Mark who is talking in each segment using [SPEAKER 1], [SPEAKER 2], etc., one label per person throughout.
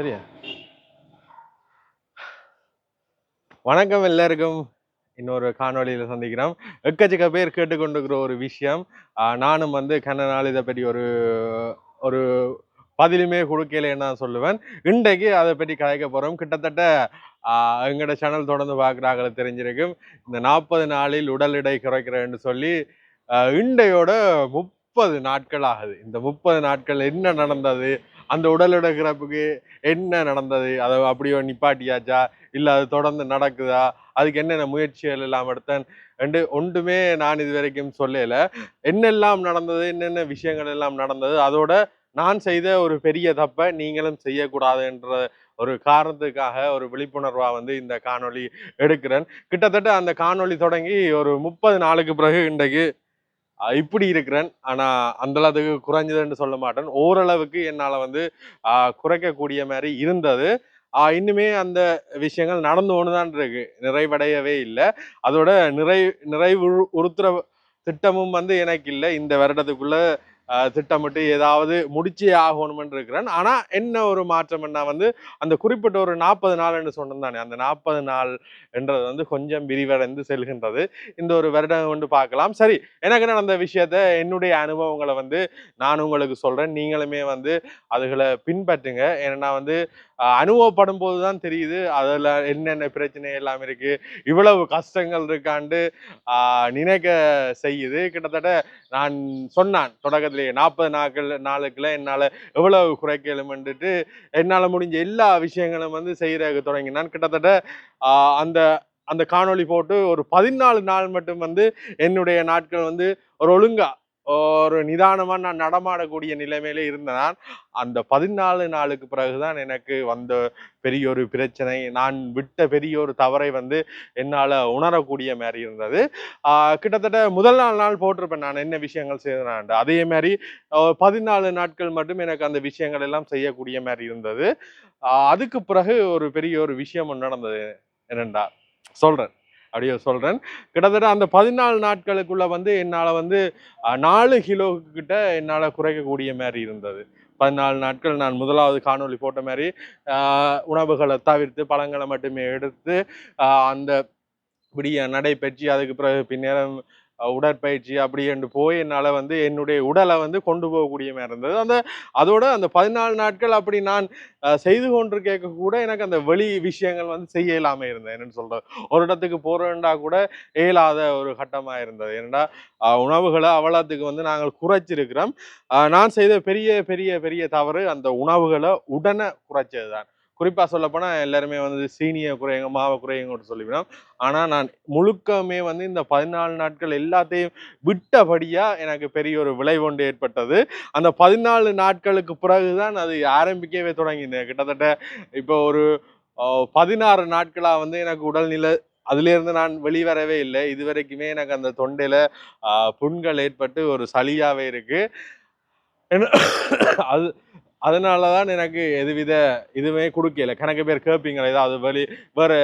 [SPEAKER 1] சரியா வணக்கம் எல்லாருக்கும் இன்னொரு காணொலியில் சந்திக்கிறோம் எக்கச்சக்க பேர் கேட்டுக்கொண்டுக்கிற ஒரு விஷயம் நானும் வந்து கண்ண நாள் இதை பற்றி ஒரு ஒரு பதிலுமே கொடுக்கல நான் சொல்லுவேன் இன்றைக்கு அதை பற்றி கலைக்க போகிறோம் கிட்டத்தட்ட எங்களோட சேனல் தொடர்ந்து பார்க்குறாங்களே தெரிஞ்சிருக்கும் இந்த நாற்பது நாளில் உடல் எடை குறைக்கிறேன்னு சொல்லி இண்டையோட முப்பது நாட்கள் ஆகுது இந்த முப்பது நாட்கள் என்ன நடந்தது அந்த உடல் எடுக்கிறப்புக்கு என்ன நடந்தது அதை அப்படியோ நிப்பாட்டியாச்சா இல்லை அது தொடர்ந்து நடக்குதா அதுக்கு என்னென்ன முயற்சிகள் எல்லாம் எடுத்தேன் ரெண்டு ஒன்றுமே நான் இது வரைக்கும் சொல்லலை என்னெல்லாம் நடந்தது என்னென்ன விஷயங்கள் எல்லாம் நடந்தது அதோட நான் செய்த ஒரு பெரிய தப்பை நீங்களும் செய்யக்கூடாதுன்ற ஒரு காரணத்துக்காக ஒரு விழிப்புணர்வாக வந்து இந்த காணொளி எடுக்கிறேன் கிட்டத்தட்ட அந்த காணொளி தொடங்கி ஒரு முப்பது நாளுக்கு பிறகு இன்றைக்கு இப்படி இருக்கிறேன் ஆனால் அந்தளவுக்கு குறைஞ்சதுன்னு சொல்ல மாட்டேன் ஓரளவுக்கு என்னால் வந்து குறைக்கக்கூடிய மாதிரி இருந்தது இன்னுமே அந்த விஷயங்கள் நடந்து ஒன்று இருக்கு நிறைவடையவே இல்லை அதோட நிறை நிறைவு உறுத்துற திட்டமும் வந்து எனக்கு இல்லை இந்த வருடத்துக்குள்ள திட்டமிட்டு ஏதாவது முடிச்சே ஆகணும்னு இருக்கிறேன் ஆனால் என்ன ஒரு மாற்றம் என்ன வந்து அந்த குறிப்பிட்ட ஒரு நாற்பது நாள் என்று சொன்னதானே அந்த நாற்பது நாள் என்றது வந்து கொஞ்சம் விரிவடைந்து செல்கின்றது இந்த ஒரு வருடம் கொண்டு பார்க்கலாம் சரி எனக்கு நடந்த விஷயத்த என்னுடைய அனுபவங்களை வந்து நான் உங்களுக்கு சொல்கிறேன் நீங்களுமே வந்து அதுகளை பின்பற்றுங்க ஏன்னா வந்து அனுபவப்படும் போது தான் தெரியுது அதில் என்னென்ன பிரச்சனை எல்லாம் இருக்குது இவ்வளவு கஷ்டங்கள் இருக்காண்டு நினைக்க செய்யுது கிட்டத்தட்ட நான் சொன்னான் தொடக்கத்திலேயே நாற்பது நாட்கள் நாளுக்குள்ள என்னால் எவ்வளவு குறைக்கலும்ன்ட்டு என்னால் முடிஞ்ச எல்லா விஷயங்களும் வந்து செய்ய தொடங்கினான் கிட்டத்தட்ட அந்த அந்த காணொளி போட்டு ஒரு பதினாலு நாள் மட்டும் வந்து என்னுடைய நாட்கள் வந்து ஒரு ஒழுங்காக ஒரு நிதானமாக நான் நடமாடக்கூடிய இருந்த நான் அந்த பதினாலு நாளுக்கு பிறகுதான் எனக்கு வந்த பெரிய ஒரு பிரச்சனை நான் விட்ட பெரிய ஒரு தவறை வந்து என்னால் உணரக்கூடிய மாதிரி இருந்தது கிட்டத்தட்ட முதல் நாள் நாள் போட்டிருப்பேன் நான் என்ன விஷயங்கள் செய்தேன் அதே மாதிரி பதினாலு நாட்கள் மட்டும் எனக்கு அந்த விஷயங்கள் எல்லாம் செய்யக்கூடிய மாதிரி இருந்தது அதுக்கு பிறகு ஒரு பெரிய ஒரு விஷயம் நடந்தது என்னென்றா சொல்கிறேன் அப்படியே சொல்கிறேன் கிட்டத்தட்ட அந்த பதினாலு நாட்களுக்குள்ளே வந்து என்னால் வந்து நாலு கிலோக்கிட்ட என்னால் குறைக்கக்கூடிய மாதிரி இருந்தது பதினாலு நாட்கள் நான் முதலாவது காணொலி போட்ட மாதிரி உணவுகளை தவிர்த்து பழங்களை மட்டுமே எடுத்து அந்த இப்படி நடைபெற்று அதுக்கு பிறகு பின்னேரம் உடற்பயிற்சி அப்படி என்று போய் என்னால் வந்து என்னுடைய உடலை வந்து கொண்டு போகக்கூடிய மாதிரி இருந்தது அந்த அதோட அந்த பதினாலு நாட்கள் அப்படி நான் செய்து கொண்டு கேட்க கூட எனக்கு அந்த வெளி விஷயங்கள் வந்து செய்ய இல்லாமல் இருந்தது என்னென்னு சொல்கிறது ஒரு இடத்துக்கு போகிறேன்டா கூட இயலாத ஒரு கட்டமாக இருந்தது என்னடா உணவுகளை அவலத்துக்கு வந்து நாங்கள் குறைச்சிருக்கிறோம் நான் செய்த பெரிய பெரிய பெரிய தவறு அந்த உணவுகளை உடனே குறைச்சது தான் குறிப்பாக சொல்லப்போனால் எல்லாருமே வந்து சீனிய குறையுங்க மாவை குறையுங்கன்னு சொல்லிவிடும் ஆனால் நான் முழுக்கமே வந்து இந்த பதினாலு நாட்கள் எல்லாத்தையும் விட்டபடியாக எனக்கு பெரிய ஒரு விளைவு ஒன்று ஏற்பட்டது அந்த பதினாலு நாட்களுக்கு பிறகு தான் அது ஆரம்பிக்கவே தொடங்கினேன் கிட்டத்தட்ட இப்போ ஒரு பதினாறு நாட்களாக வந்து எனக்கு உடல்நிலை அதுலேருந்து நான் வெளிவரவே இல்லை இது வரைக்குமே எனக்கு அந்த தொண்டையில் புண்கள் ஏற்பட்டு ஒரு சளியாகவே இருக்குது அது அதனால தான் எனக்கு எதுவித இதுவுமே கொடுக்கல கணக்கு பேர் கேட்பீங்களே ஏதாவது வழி வேறு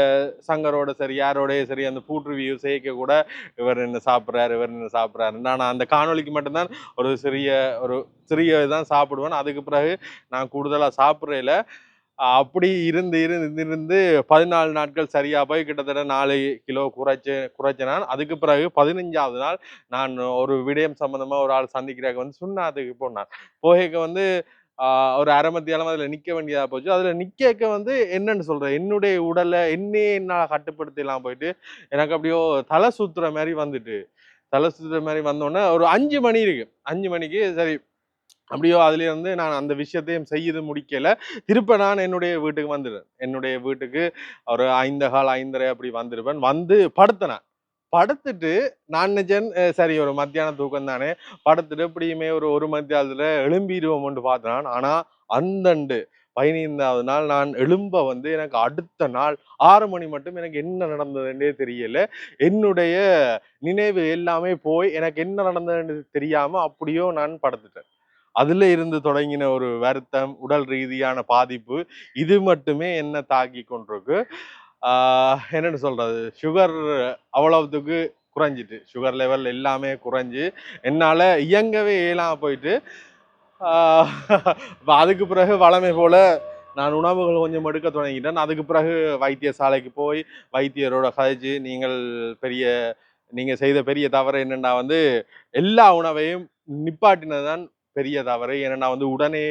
[SPEAKER 1] சங்கரோட சரி யாரோடய சரி அந்த ஃபுட் ரிவ்யூ செய்ய கூட இவர் என்ன சாப்பிட்றாரு இவர் என்ன சாப்பிட்றாரு நான் அந்த காணொலிக்கு மட்டும்தான் ஒரு சிறிய ஒரு சிறிய இதுதான் சாப்பிடுவேன் அதுக்கு பிறகு நான் கூடுதலாக சாப்பிட்றதில்ல அப்படி இருந்து இருந்து இருந்து பதினாலு நாட்கள் சரியாக போய் கிட்டத்தட்ட நாலு கிலோ குறைச்சு குறைச்சினான் அதுக்கு பிறகு பதினஞ்சாவது நாள் நான் ஒரு விடயம் சம்மந்தமாக ஒரு ஆள் சந்திக்கிறாங்க வந்து சுண்ணாத்துக்கு போனான் போகைக்கு வந்து ஒரு அரை மத்தியாலம் அதில் நிற்க வேண்டியதாக போச்சு அதில் நிற்க வந்து என்னன்னு சொல்கிறேன் என்னுடைய உடலை என்னே என்னால் கட்டுப்படுத்திலாம் போயிட்டு எனக்கு அப்படியோ தலை சுற்றுற மாதிரி வந்துட்டு தலை சுற்றுற மாதிரி வந்தோடனே ஒரு அஞ்சு மணி இருக்குது அஞ்சு மணிக்கு சரி அப்படியோ அதுலேருந்து நான் அந்த விஷயத்தையும் செய்யுது முடிக்கலை திருப்ப நான் என்னுடைய வீட்டுக்கு வந்துடுவேன் என்னுடைய வீட்டுக்கு ஒரு ஐந்து கால் ஐந்தரை அப்படி வந்துடுவேன் வந்து படுத்தினேன் படுத்துட்டு நான் நிஜன் சரி ஒரு மத்தியான தூக்கம் தானே படுத்துட்டு எப்படியுமே ஒரு ஒரு மத்தியானத்தில் எழும்பிடுவோம்னு பார்த்தேன் ஆனால் அந்தண்டு பதினைந்தாவது நாள் நான் எழும்ப வந்து எனக்கு அடுத்த நாள் ஆறு மணி மட்டும் எனக்கு என்ன நடந்ததுன்றே தெரியல என்னுடைய நினைவு எல்லாமே போய் எனக்கு என்ன நடந்ததுன்னு தெரியாம அப்படியோ நான் படுத்துட்டேன் அதில் இருந்து தொடங்கின ஒரு வருத்தம் உடல் ரீதியான பாதிப்பு இது மட்டுமே என்ன தாக்கி கொண்டிருக்கு என்னென்னு சொல்கிறது சுகர் அவ்வளோத்துக்கு குறைஞ்சிட்டு சுகர் லெவல் எல்லாமே குறைஞ்சி என்னால் இயங்கவே இயலாமல் போயிட்டு அதுக்கு பிறகு வளமை போல் நான் உணவுகள் கொஞ்சம் எடுக்க தொடங்கிட்டேன் அதுக்கு பிறகு வைத்தியசாலைக்கு போய் வைத்தியரோட கதைச்சு நீங்கள் பெரிய நீங்கள் செய்த பெரிய தவறு என்னென்னா வந்து எல்லா உணவையும் நிப்பாட்டினது தான் பெரிய தவறு ஏன்னா வந்து உடனே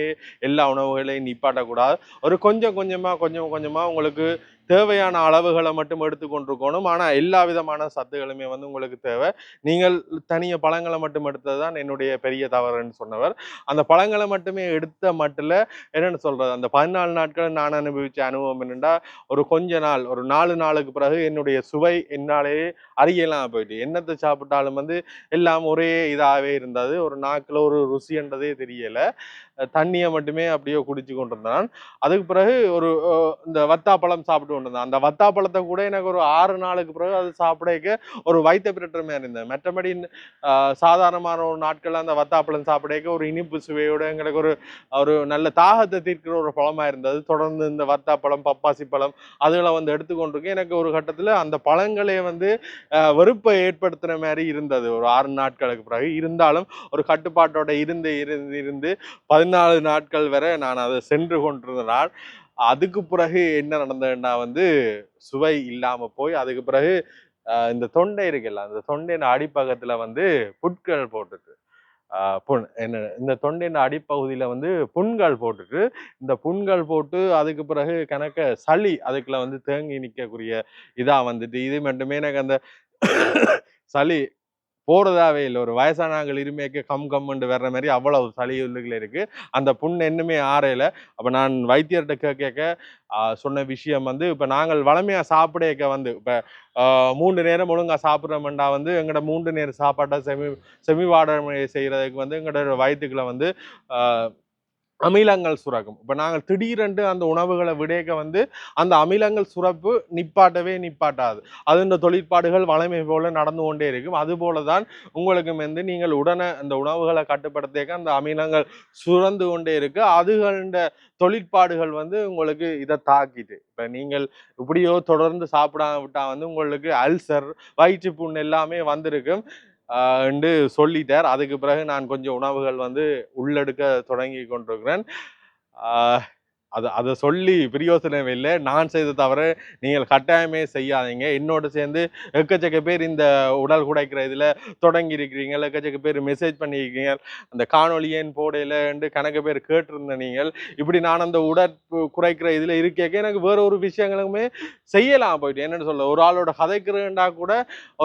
[SPEAKER 1] எல்லா உணவுகளையும் நிப்பாட்டக்கூடாது ஒரு கொஞ்சம் கொஞ்சமாக கொஞ்சம் கொஞ்சமாக உங்களுக்கு தேவையான அளவுகளை மட்டும் எடுத்துக்கொண்டிருக்கணும் ஆனால் எல்லா விதமான சத்துகளுமே வந்து உங்களுக்கு தேவை நீங்கள் தனிய பழங்களை மட்டும் எடுத்தது தான் என்னுடைய பெரிய தவறுன்னு சொன்னவர் அந்த பழங்களை மட்டுமே எடுத்த மட்டில் என்னென்னு சொல்கிறது அந்த பதினாலு நாட்கள் நான் அனுபவித்த அனுபவம் என்னென்னா ஒரு கொஞ்ச நாள் ஒரு நாலு நாளுக்கு பிறகு என்னுடைய சுவை என்னாலேயே அறியலாம் போயிட்டு என்னத்தை சாப்பிட்டாலும் வந்து எல்லாம் ஒரே இதாகவே இருந்தது ஒரு நாக்கில் ஒரு ருசின்றதே தெரியலை தண்ணியை மட்டுமே அப்படியே குடிச்சு கொண்டிருந்தான் அதுக்கு பிறகு ஒரு இந்த வத்தா பழம் சாப்பிட்டு சாப்பிட்டு கொண்டு அந்த வத்தா பழத்தை கூட எனக்கு ஒரு ஆறு நாளுக்கு பிறகு அது சாப்பிடக்க ஒரு வைத்த பிரட்டர் மாதிரி இருந்தது மற்றபடி சாதாரணமான ஒரு நாட்களில் அந்த வத்தாப்பழம் சாப்பிடக்க ஒரு இனிப்பு சுவையோட எங்களுக்கு ஒரு ஒரு நல்ல தாகத்தை தீர்க்கிற ஒரு பழமாக இருந்தது தொடர்ந்து இந்த பழம் பப்பாசி பழம் அதுகளை வந்து எடுத்துக்கொண்டிருக்கேன் எனக்கு ஒரு கட்டத்தில் அந்த பழங்களே வந்து வெறுப்பை ஏற்படுத்துகிற மாதிரி இருந்தது ஒரு ஆறு நாட்களுக்கு பிறகு இருந்தாலும் ஒரு கட்டுப்பாட்டோட இருந்து இருந்து இருந்து பதினாலு நாட்கள் வரை நான் அதை சென்று கொண்டிருந்த நாள் அதுக்கு பிறகு என்ன நடந்ததுன்னா வந்து சுவை இல்லாமல் போய் அதுக்கு பிறகு இந்த தொண்டை இருக்குல்ல அந்த தொண்டையின் அடிப்பகத்தில் வந்து புட்கள் போட்டுட்டு புண் என்ன இந்த தொண்டையின் அடிப்பகுதியில் வந்து புண்கள் போட்டுட்டு இந்த புண்கள் போட்டு அதுக்கு பிறகு கணக்க சளி அதுக்குள்ள வந்து தேங்கி நிற்கக்கூடிய இதாக வந்துட்டு இது மட்டுமே எனக்கு அந்த சளி போகிறதாவே இல்லை ஒரு வயசானாங்கள் இருமைக்கு கம் கம்முண்டு வர்ற மாதிரி அவ்வளவு சளி உள்ளுகள் இருக்குது அந்த புண் இன்னுமே ஆறையில அப்போ நான் வைத்தியர்கிட்ட கேட்க கேட்க சொன்ன விஷயம் வந்து இப்போ நாங்கள் வளமையாக சாப்பிடக்க வந்து இப்போ மூன்று நேரம் ஒழுங்காக சாப்பிட்றோம்டா வந்து எங்களோட மூன்று நேரம் சாப்பாட்டை செமி செமி வாடகை செய்கிறதுக்கு வந்து எங்களோட வயிற்றுக்களை வந்து அமிலங்கள் சுரக்கும் இப்போ நாங்கள் திடீரென்று அந்த உணவுகளை விடேக்க வந்து அந்த அமிலங்கள் சுரப்பு நிப்பாட்டவே நிப்பாட்டாது அது இந்த தொழிற்பாடுகள் வளமை போல நடந்து கொண்டே இருக்கும் அதுபோல தான் உங்களுக்கு வந்து நீங்கள் உடனே அந்த உணவுகளை கட்டுப்படுத்தேக்க அந்த அமிலங்கள் சுரந்து கொண்டே இருக்கு அதுகளின் தொழிற்பாடுகள் வந்து உங்களுக்கு இதை தாக்கிட்டு இப்போ நீங்கள் இப்படியோ தொடர்ந்து சாப்பிடாம விட்டால் வந்து உங்களுக்கு அல்சர் வயிற்று புண் எல்லாமே வந்திருக்கும் என்று சொல்லிட்டார் அதுக்கு பிறகு நான் கொஞ்சம் உணவுகள் வந்து உள்ளெடுக்க தொடங்கி கொண்டிருக்கிறேன் அதை அதை சொல்லி பிரியோசனம் இல்லை நான் செய்த தவிர நீங்கள் கட்டாயமே செய்யாதீங்க என்னோட சேர்ந்து எக்கச்சக்க பேர் இந்த உடல் குடைக்கிற இதில் தொடங்கி இருக்கிறீங்க எக்கச்சக்க பேர் மெசேஜ் பண்ணியிருக்கீங்க அந்த காணொலியேன் போடையிலன்ட்டு கணக்கு பேர் கேட்டிருந்த நீங்கள் இப்படி நான் அந்த உடற்பு குறைக்கிற இதில் இருக்கேக்க எனக்கு வேறு ஒரு விஷயங்களுமே செய்யலாம் போயிட்டு என்னென்னு சொல்ல ஒரு ஆளோட கதைக்கிறேன்டா கூட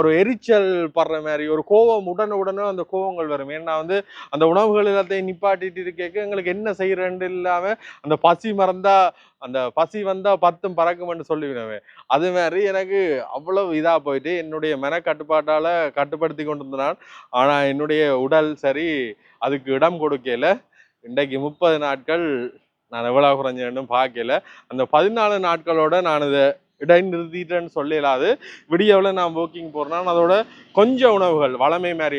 [SPEAKER 1] ஒரு எரிச்சல் படுற மாதிரி ஒரு கோவம் உடனுடனே அந்த கோவங்கள் வரும் ஏன்னா வந்து அந்த உணவுகள் எல்லாத்தையும் நிப்பாட்டிட்டு இருக்கேக்க எங்களுக்கு என்ன செய்கிறேன்னு இல்லாமல் அந்த பசி மறந்தா அந்த பசி வந்தா பத்தும் பறக்கும்னு சொல்லிவிடுவேன் அது மாதிரி எனக்கு அவ்வளவு இதாக போயிட்டு என்னுடைய மன கட்டுப்படுத்தி கொண்டு ஆனா என்னுடைய உடல் சரி அதுக்கு இடம் கொடுக்கல இன்றைக்கு முப்பது நாட்கள் நான் எவ்வளோ குறைஞ்சேன்னு பார்க்கல அந்த பதினாலு நாட்களோட நான் இதை இடைநிறுத்திட்டேன்னு இல்லாது விடியவில் நான் வாக்கிங் போகிறேன் அதோட கொஞ்சம் உணவுகள் வளமை மாதிரி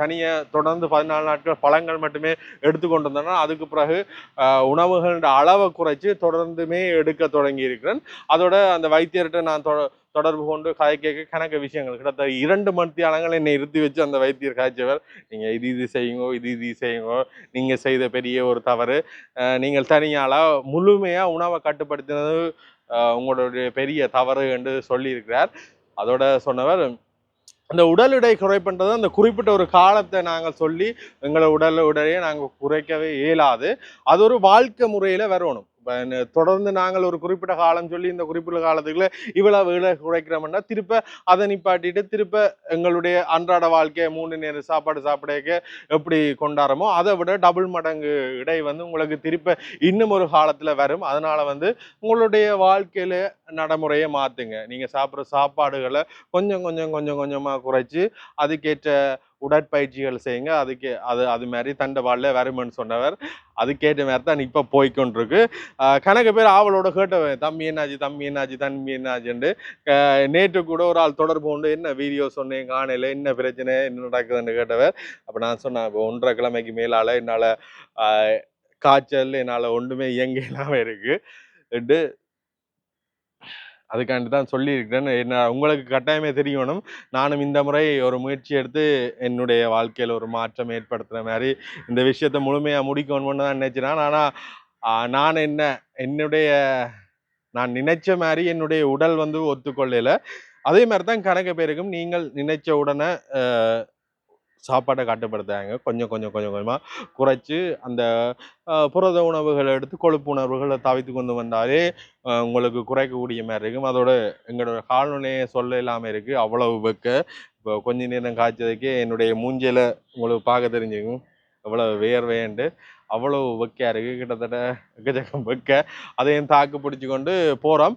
[SPEAKER 1] தனியாக தொடர்ந்து பதினாலு நாட்கள் பழங்கள் மட்டுமே எடுத்துக்கொண்டு வந்தேன்னா அதுக்கு பிறகு உணவுகளோட அளவை குறைச்சி தொடர்ந்துமே எடுக்க தொடங்கி இருக்கிறேன் அதோட அந்த வைத்தியர்கிட்ட நான் தொட தொடர்பு கொண்டு கதை கேட்க கணக்கு விஷயங்கள் கிட்டத்தட்ட இரண்டு அளங்களை என்னை நிறுத்தி வச்சு அந்த வைத்தியர் காய்ச்சவர் நீங்கள் இது இது செய்யுங்க இது இது செய்யுங்கோ நீங்கள் செய்த பெரிய ஒரு தவறு நீங்கள் தனியாக முழுமையாக உணவை கட்டுப்படுத்தினது உங்களுடைய பெரிய தவறு என்று சொல்லியிருக்கிறார் அதோட சொன்னவர் அந்த உடல் எடை குறைப்பன்றது அந்த குறிப்பிட்ட ஒரு காலத்தை நாங்கள் சொல்லி எங்களோட உடல் உடையை நாங்கள் குறைக்கவே இயலாது அது ஒரு வாழ்க்கை முறையில் வரணும் தொடர்ந்து நாங்கள் ஒரு குறிப்பிட்ட காலம் சொல்லி இந்த குறிப்பிட்ட காலத்துக்குள்ள இவ்வளவு விலை குறைக்கிறோம்னா திருப்ப அதை நிப்பாட்டிட்டு திருப்ப எங்களுடைய அன்றாட வாழ்க்கையை மூணு நேரம் சாப்பாடு சாப்பிடக்க எப்படி கொண்டாடுறமோ அதை விட டபுள் மடங்கு இடை வந்து உங்களுக்கு திருப்ப இன்னும் ஒரு காலத்தில் வரும் அதனால் வந்து உங்களுடைய வாழ்க்கையில் நடைமுறையை மாற்றுங்க நீங்கள் சாப்பிட்ற சாப்பாடுகளை கொஞ்சம் கொஞ்சம் கொஞ்சம் கொஞ்சமாக குறைச்சி அதுக்கேற்ற உடற்பயிற்சிகள் செய்யுங்க அதுக்கு அது அது மாதிரி தண்டவாளில் வருமென்னு சொன்னவர் அதுக்கேற்ற மாதிரி தான் இப்போ போய்கொண்டிருக்கு கணக்கு பேர் ஆவலோட கேட்டவன் தம்பி என்னாச்சு தம்பி என்னாச்சு தம்பி என்னாச்சுண்டு நேற்று கூட ஒரு ஆள் தொடர்பு உண்டு என்ன வீடியோ சொன்னேன் காணையில் என்ன பிரச்சனை என்ன நடக்குதுன்னு கேட்டவர் அப்போ நான் சொன்னேன் இப்போ ஒன்றரை கிழமைக்கு மேலால் என்னால் காய்ச்சல் என்னால் ஒன்றுமே இயங்க இல்லாமல் இருக்குது அதுக்காண்டி தான் சொல்லியிருக்கிறேன் என்ன உங்களுக்கு கட்டாயமே தெரியணும் நானும் இந்த முறை ஒரு முயற்சி எடுத்து என்னுடைய வாழ்க்கையில் ஒரு மாற்றம் ஏற்படுத்துகிற மாதிரி இந்த விஷயத்தை முழுமையாக முடிக்கணும்னு தான் நினச்சினேன் ஆனால் நான் என்ன என்னுடைய நான் நினைச்ச மாதிரி என்னுடைய உடல் வந்து ஒத்துக்கொள்ளையில் அதே மாதிரி தான் கணக்கு பேருக்கும் நீங்கள் நினைச்ச உடனே சாப்பாட்டை கட்டுப்படுத்துகிறாங்க கொஞ்சம் கொஞ்சம் கொஞ்சம் கொஞ்சமாக குறைச்சி அந்த புரத உணவுகளை எடுத்து கொழுப்பு உணர்வுகளை தவித்து கொண்டு வந்தாலே உங்களுக்கு குறைக்கக்கூடிய மாதிரி இருக்கும் அதோட எங்களோட கால்நிலையை சொல்ல இல்லாமல் இருக்குது அவ்வளவு வெக்க இப்போ கொஞ்ச நேரம் காய்ச்சதுக்கே என்னுடைய மூஞ்சியில் உங்களுக்கு பார்க்க தெரிஞ்சுக்கும் அவ்வளோ வேர்வையண்டு அவ்வளோ வெக்கையாக இருக்குது கிட்டத்தட்ட எக்கச்சக்கம் வெக்க அதையும் தாக்கு பிடிச்சு கொண்டு போகிறோம்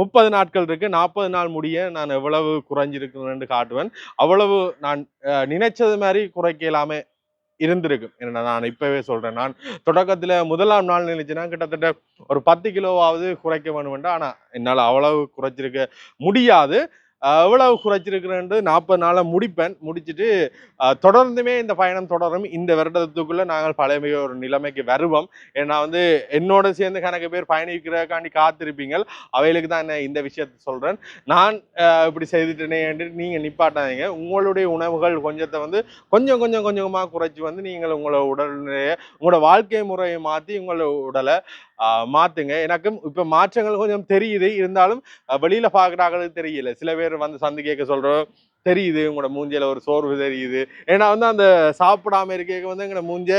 [SPEAKER 1] முப்பது நாட்கள் இருக்குது நாற்பது நாள் முடிய நான் எவ்வளவு குறைஞ்சிருக்கிறேன்னு காட்டுவேன் அவ்வளவு நான் நினைச்சது மாதிரி குறைக்க இல்லாமல் இருந்திருக்கும் என்ன நான் இப்பவே சொல்றேன் நான் தொடக்கத்துல முதலாம் நாள் நினைச்சேன்னா கிட்டத்தட்ட ஒரு பத்து கிலோவாவது குறைக்க வேணும்டா ஆனா என்னால் அவ்வளவு குறைச்சிருக்க முடியாது எவ்வளவு குறைச்சிருக்கிறேன்ட்டு நாற்பது நாளை முடிப்பேன் முடிச்சுட்டு தொடர்ந்துமே இந்த பயணம் தொடரும் இந்த வருடத்துக்குள்ளே நாங்கள் பழைய ஒரு நிலைமைக்கு வருவோம் ஏன்னா வந்து என்னோட சேர்ந்து கணக்கு பேர் பயணிக்கிறக்காண்டி காத்திருப்பீங்கள் அவைகளுக்கு தான் இந்த விஷயத்த சொல்கிறேன் நான் இப்படி செய்துட்டேனேன்ட்டு நீங்கள் நிப்பாட்டாதீங்க உங்களுடைய உணவுகள் கொஞ்சத்தை வந்து கொஞ்சம் கொஞ்சம் கொஞ்சமாக குறைச்சி வந்து நீங்கள் உங்களோட உடல்நிலையை உங்களோட வாழ்க்கை முறையை மாற்றி உங்களோட உடலை மாற்றுங்க எனக்கும் இப்போ மாற்றங்கள் கொஞ்சம் தெரியுது இருந்தாலும் வெளியில் பார்க்குறாங்களுக்கு தெரியல சில பேர் வந்து சந்து கேட்க சொல்கிறோம் தெரியுது உங்களோட மூஞ்சியில் ஒரு சோர்வு தெரியுது ஏன்னா வந்து அந்த சாப்பிடாம இருக்க வந்து எங்களை மூஞ்ச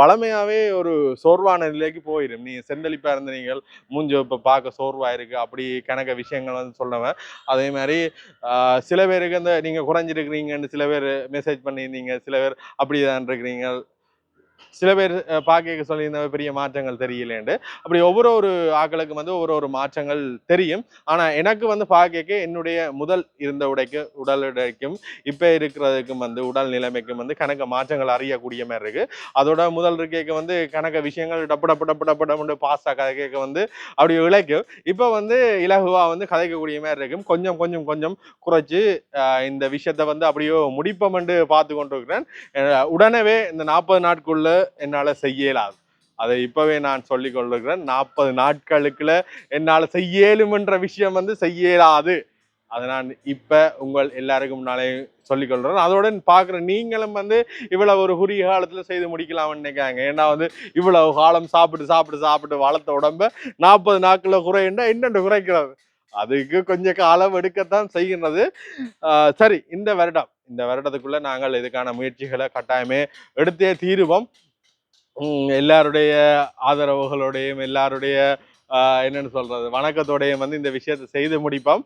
[SPEAKER 1] வளமையாகவே ஒரு சோர்வான நிலைக்கு போயிடும் நீ செந்தளிப்பாக இருந்த நீங்கள் மூஞ்ச இப்போ பார்க்க சோர்வாக இருக்குது அப்படி கணக்க விஷயங்கள் வந்து சொல்லுவேன் அதே மாதிரி சில பேருக்கு அந்த நீங்கள் குறைஞ்சிருக்கிறீங்கன்னு சில பேர் மெசேஜ் பண்ணியிருந்தீங்க சில பேர் அப்படி தான் இருக்கிறீங்க சில பேர் பார்க்க சொல்லியிருந்த பெரிய மாற்றங்கள் தெரியலேண்டு அப்படி ஒவ்வொரு ஒரு ஆக்களுக்கும் வந்து ஒவ்வொரு ஒரு மாற்றங்கள் தெரியும் ஆனால் எனக்கு வந்து பார்க்க என்னுடைய முதல் இருந்த உடைக்கு உடல் உடைக்கும் இப்போ இருக்கிறதுக்கும் வந்து உடல் நிலைமைக்கும் வந்து கணக்க மாற்றங்கள் அறியக்கூடிய மாதிரி இருக்குது அதோட முதல் இருக்கைக்கு வந்து கணக்க விஷயங்கள் டப்பு டப்பு டப்பு டப்பு டப்பு பாஸ் கதைக்க வந்து அப்படி இழைக்கும் இப்போ வந்து இலகுவாக வந்து கதைக்கக்கூடிய மாதிரி இருக்கும் கொஞ்சம் கொஞ்சம் கொஞ்சம் குறைச்சி இந்த விஷயத்தை வந்து அப்படியோ முடிப்போம் என்று பார்த்து கொண்டிருக்கிறேன் உடனே இந்த நாற்பது நாட்குள்ள என்னால என்னால் செய்ய இயலாது அதை இப்பவே நான் சொல்லிக் கொள்ளுகிறேன் நாற்பது நாட்களுக்குள்ள என்னால் செய்யலும்ன்ற விஷயம் வந்து செய்ய இயலாது அதை நான் இப்போ உங்கள் எல்லாருக்கும் முன்னாலே சொல்லிக்கொள்கிறேன் அதோட பார்க்குறேன் நீங்களும் வந்து இவ்வளோ ஒரு குறுகிய காலத்தில் செய்து முடிக்கலாம்னு நினைக்காங்க ஏன்னா வந்து இவ்வளவு காலம் சாப்பிட்டு சாப்பிட்டு சாப்பிட்டு வளர்த்த உடம்ப நாற்பது நாட்களில் குறையண்டா என்னென்று குறைக்கிறது அதுக்கு கொஞ்சம் காலம் எடுக்கத்தான் செய்கின்றது சரி இந்த வருடம் இந்த வருடத்துக்குள்ளே நாங்கள் இதுக்கான முயற்சிகளை கட்டாயமே எடுத்தே தீருவோம் எல்லாருடைய ஆதரவுகளோடையும் எல்லாருடைய என்னென்னு சொல்கிறது வணக்கத்தோடையும் வந்து இந்த விஷயத்தை செய்து முடிப்போம்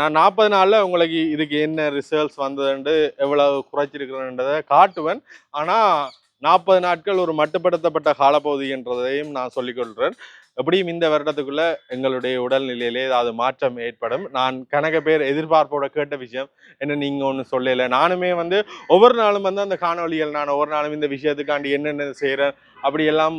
[SPEAKER 1] நான் நாற்பது நாளில் உங்களுக்கு இதுக்கு என்ன ரிசல்ட்ஸ் வந்ததுண்டு எவ்வளவு குறைச்சிருக்கிறேன்றதை காட்டுவேன் ஆனால் நாற்பது நாட்கள் ஒரு மட்டுப்படுத்தப்பட்ட காலப்பகுதி என்றதையும் நான் சொல்லிக்கொள்கிறேன் எப்படியும் இந்த வருடத்துக்குள்ள எங்களுடைய உடல்நிலையிலே ஏதாவது மாற்றம் ஏற்படும் நான் கணக்க பேர் எதிர்பார்ப்போட கேட்ட விஷயம் என்ன நீங்க ஒன்று சொல்லல நானுமே வந்து ஒவ்வொரு நாளும் வந்து அந்த காணொலிகள் நான் ஒவ்வொரு நாளும் இந்த விஷயத்துக்காண்டி என்னென்ன செய்கிறேன் அப்படி எல்லாம்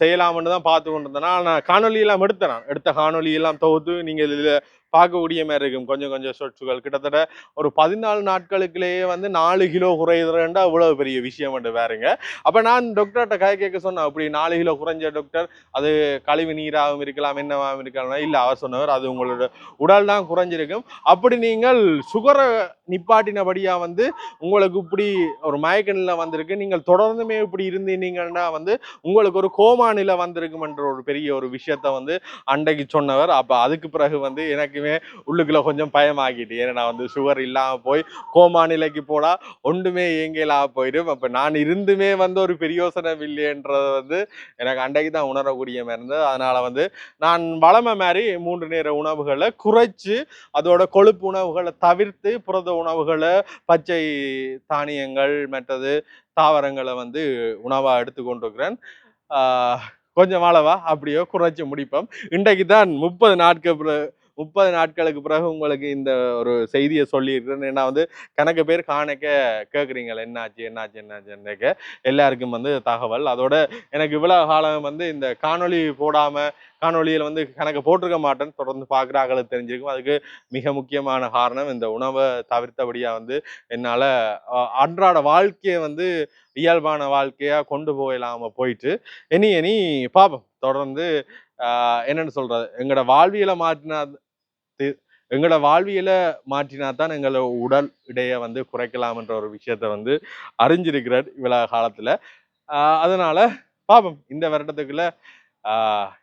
[SPEAKER 1] செய்யலாம்னு தான் பார்த்து கொண்டிருந்தேன் நான் காணொலி எல்லாம் எடுத்தேன் நான் எடுத்த காணொலி எல்லாம் தொகுத்து நீங்கள் இதில் பார்க்கக்கூடிய மாதிரி இருக்கும் கொஞ்சம் கொஞ்சம் சொற்றுகள் கிட்டத்தட்ட ஒரு பதினாலு நாட்களுக்குள்ளேயே வந்து நாலு கிலோ குறையுதுன்றா அவ்வளோ பெரிய விஷயம் விஷயம்ட்டு வேறுங்க அப்போ நான் டாக்டர்கிட்ட கை கேட்க சொன்னேன் அப்படி நாலு கிலோ குறைஞ்ச டாக்டர் அது கழிவு நீராகவும் இருக்கலாம் என்னவாகவும் இருக்கலாம் இல்லை அவர் சொன்னவர் அது உங்களோட உடல் தான் குறைஞ்சிருக்கும் அப்படி நீங்கள் சுகரை நிப்பாட்டினபடியாக வந்து உங்களுக்கு இப்படி ஒரு மயக்க நிலை வந்திருக்கு நீங்கள் தொடர்ந்துமே இப்படி இருந்தீங்கன்னா வந்து உங்களுக்கு ஒரு கோமா நிலை வந்திருக்குமென்ற ஒரு பெரிய ஒரு விஷயத்த வந்து அண்டைக்கு சொன்னவர் அப்போ அதுக்கு பிறகு வந்து எனக்கு எனக்குமே உள்ளுக்குள்ள கொஞ்சம் ஆகிட்டு ஏன்னா நான் வந்து சுகர் இல்லாமல் போய் கோமா நிலைக்கு போனா ஒன்றுமே இயங்கலாக போயிடும் அப்போ நான் இருந்துமே வந்து ஒரு பெரியோசனம் யோசனை இல்லைன்றது வந்து எனக்கு அன்றைக்கு தான் உணரக்கூடிய மருந்து அதனால அதனால் வந்து நான் வளமை மாதிரி மூன்று நேர உணவுகளை குறைச்சு அதோட கொழுப்பு உணவுகளை தவிர்த்து புரத உணவுகளை பச்சை தானியங்கள் மற்றது தாவரங்களை வந்து உணவாக எடுத்துக்கொண்டிருக்கிறேன் கொஞ்சம் அளவா அப்படியோ குறைச்சி முடிப்போம் இன்றைக்கு தான் முப்பது நாட்கள் முப்பது நாட்களுக்கு பிறகு உங்களுக்கு இந்த ஒரு செய்தியை சொல்லியிருக்கிறேன் ஏன்னா வந்து கணக்கு பேர் காணக்க கேட்குறீங்க என்னாச்சு என்னாச்சு என்னாச்சுன்னு எல்லாருக்கும் வந்து தகவல் அதோட எனக்கு இவ்வளோ காலம் வந்து இந்த காணொலி போடாமல் காணொலியில் வந்து கணக்கு போட்டிருக்க மாட்டேன்னு தொடர்ந்து பார்க்குறாங்களே தெரிஞ்சிருக்கும் அதுக்கு மிக முக்கியமான காரணம் இந்த உணவை தவிர்த்தபடியாக வந்து என்னால் அன்றாட வாழ்க்கையை வந்து இயல்பான வாழ்க்கையாக கொண்டு போயிடலாமல் போயிட்டு இனி இனி பார்ப்போம் தொடர்ந்து என்னென்னு சொல்கிறது எங்களோட வாழ்வியலை மாற்றினா எங்களோட வாழ்வியலை மாற்றினா தான் எங்களை உடல் இடையை வந்து குறைக்கலாம்ன்ற ஒரு விஷயத்த வந்து அறிஞ்சிருக்கிறார் இவ்வளோ காலத்தில் அதனால் பாப்போம் இந்த வருடத்துக்குள்ளே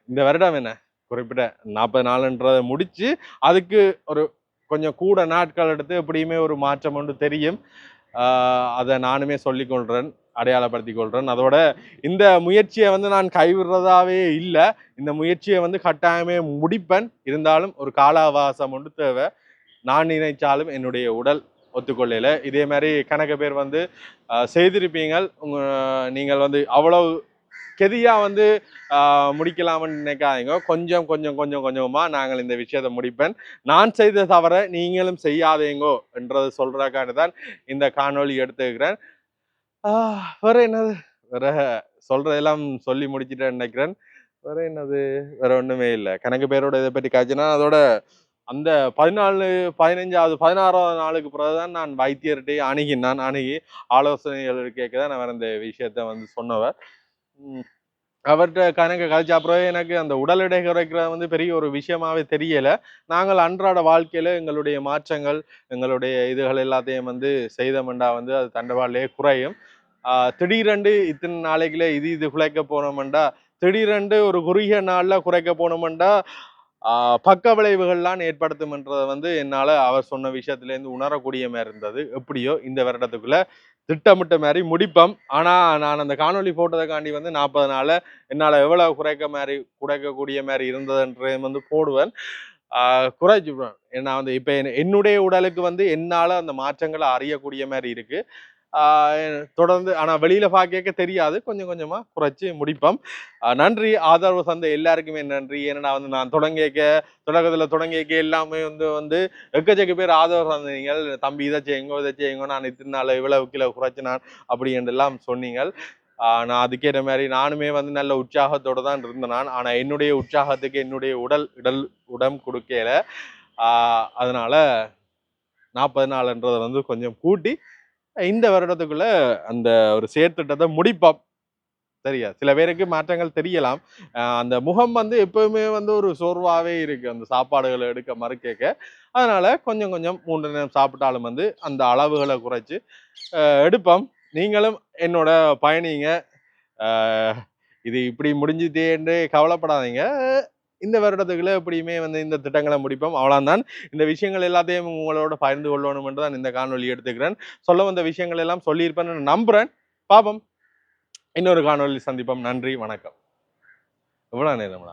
[SPEAKER 1] இந்த வருடம் என்ன குறிப்பிட்ட நாற்பது நாளுன்றதை முடித்து அதுக்கு ஒரு கொஞ்சம் கூட நாட்கள் எடுத்து எப்படியுமே ஒரு மாற்றம் ஒன்று தெரியும் அதை நானுமே சொல்லிக்கொள்கிறேன் அடையாளப்படுத்திக் கொள்கிறேன் அதோட இந்த முயற்சியை வந்து நான் கைவிடுறதாவே இல்லை இந்த முயற்சியை வந்து கட்டாயமே முடிப்பேன் இருந்தாலும் ஒரு கால அவகாசம் ஒன்று தேவை நான் நினைச்சாலும் என்னுடைய உடல் ஒத்துக்கொள்ளையில் இதே மாதிரி கணக்கு பேர் வந்து செய்திருப்பீங்கள் நீங்கள் வந்து அவ்வளோ கெதியாக வந்து முடிக்கலாம்னு நினைக்காதீங்க கொஞ்சம் கொஞ்சம் கொஞ்சம் கொஞ்சமாக நாங்கள் இந்த விஷயத்தை முடிப்பேன் நான் செய்த தவிர நீங்களும் செய்யாதீங்கோ என்றது சொல்கிறக்கான தான் இந்த காணொலி எடுத்துக்கிறேன் வேற என்னது வேற சொல்றதெல்லாம் சொல்லி முடிச்சுட்டேன் நினைக்கிறேன் வேற என்னது வேற ஒண்ணுமே இல்லை கணக்கு பேரோட இதை பற்றி காய்ச்சினா அதோட அந்த பதினாலு பதினஞ்சாவது பதினாறாவது நாளுக்கு பிறகு தான் நான் வைத்தியர்கிட்டே நான் அணுகி ஆலோசனைகள் கேட்க தான் நான் இந்த விஷயத்த வந்து சொன்னவர் அவர்கிட்ட கணக்கு கழிச்சு அப்புறம் எனக்கு அந்த உடல் எடை குறைக்கிறது வந்து பெரிய ஒரு விஷயமாவே தெரியலை நாங்கள் அன்றாட வாழ்க்கையில எங்களுடைய மாற்றங்கள் எங்களுடைய இதுகள் எல்லாத்தையும் வந்து செய்தமெண்டா வந்து அது தண்டவாளிலேயே குறையும் திடீரெண்டு இத்தனை நாளைக்குள்ளே இது இது குலைக்க போனோமெண்டா திடீரெண்டு ஒரு குறுகிய நாளில் குறைக்க போனோமெண்டா பக்க விளைவுகள்லாம் ஏற்படுத்தும்ன்றதை வந்து என்னால் அவர் சொன்ன விஷயத்துலேருந்து உணரக்கூடியமாக இருந்தது எப்படியோ இந்த வருடத்துக்குள்ளே திட்டமிட்ட மாதிரி முடிப்போம் ஆனால் நான் அந்த காணொலி காண்டி வந்து நாற்பது நாளில் என்னால் எவ்வளோ குறைக்க மாதிரி குறைக்கக்கூடிய மாதிரி இருந்ததுன்றது வந்து போடுவேன் குறைச்சிடுவேன் ஏன்னா வந்து இப்போ என்னுடைய உடலுக்கு வந்து என்னால் அந்த மாற்றங்களை அறியக்கூடிய மாதிரி இருக்குது தொடர்ந்து ஆனால் வெளியில் பார்க்க தெரியாது கொஞ்சம் கொஞ்சமாக குறைச்சி முடிப்போம் நன்றி ஆதரவு சந்த எல்லாருக்குமே நன்றி ஏன்னா வந்து நான் தொடங்கிக்க தொடக்கத்தில் தொடங்கிக்க எல்லாமே வந்து வந்து எக்கச்சக்க பேர் ஆதரவு சந்தீங்கள் தம்பி இதை செய்யுங்க இதை எங்கோ நான் இத்தனை நாள் இவ்வளவு கிலோ குறைச்சி நான் அப்படின்றெல்லாம் சொன்னீங்கள் நான் அதுக்கேற்ற மாதிரி நானுமே வந்து நல்ல உற்சாகத்தோடு தான் இருந்தேன் நான் ஆனால் என்னுடைய உற்சாகத்துக்கு என்னுடைய உடல் இடல் உடம் கொடுக்கல அதனால் நாற்பது நாளுன்றதை வந்து கொஞ்சம் கூட்டி இந்த வருடத்துக்குள்ள அந்த ஒரு செயற்திட்டத்தை முடிப்போம் சரியா சில பேருக்கு மாற்றங்கள் தெரியலாம் அந்த முகம் வந்து எப்பவுமே வந்து ஒரு சோர்வாகவே இருக்குது அந்த சாப்பாடுகளை எடுக்க மறுக்கேக்க அதனால் கொஞ்சம் கொஞ்சம் மூன்று நேரம் சாப்பிட்டாலும் வந்து அந்த அளவுகளை குறைச்சி எடுப்போம் நீங்களும் என்னோட பயணிங்க இது இப்படி முடிஞ்சுதேன்னு கவலைப்படாதீங்க இந்த வருடத்துக்குள்ளே எப்படியுமே வந்து இந்த திட்டங்களை முடிப்போம் அவ்வளோதான் இந்த விஷயங்கள் எல்லாத்தையும் உங்களோட பகிர்ந்து கொள்ளணும் என்று தான் இந்த காணொலி எடுத்துக்கிறேன் சொல்ல வந்த விஷயங்கள் எல்லாம் சொல்லியிருப்பேன்னு நம்புகிறேன் பாபம் இன்னொரு காணொலி சந்திப்போம் நன்றி வணக்கம் எவ்வளோ நேரம்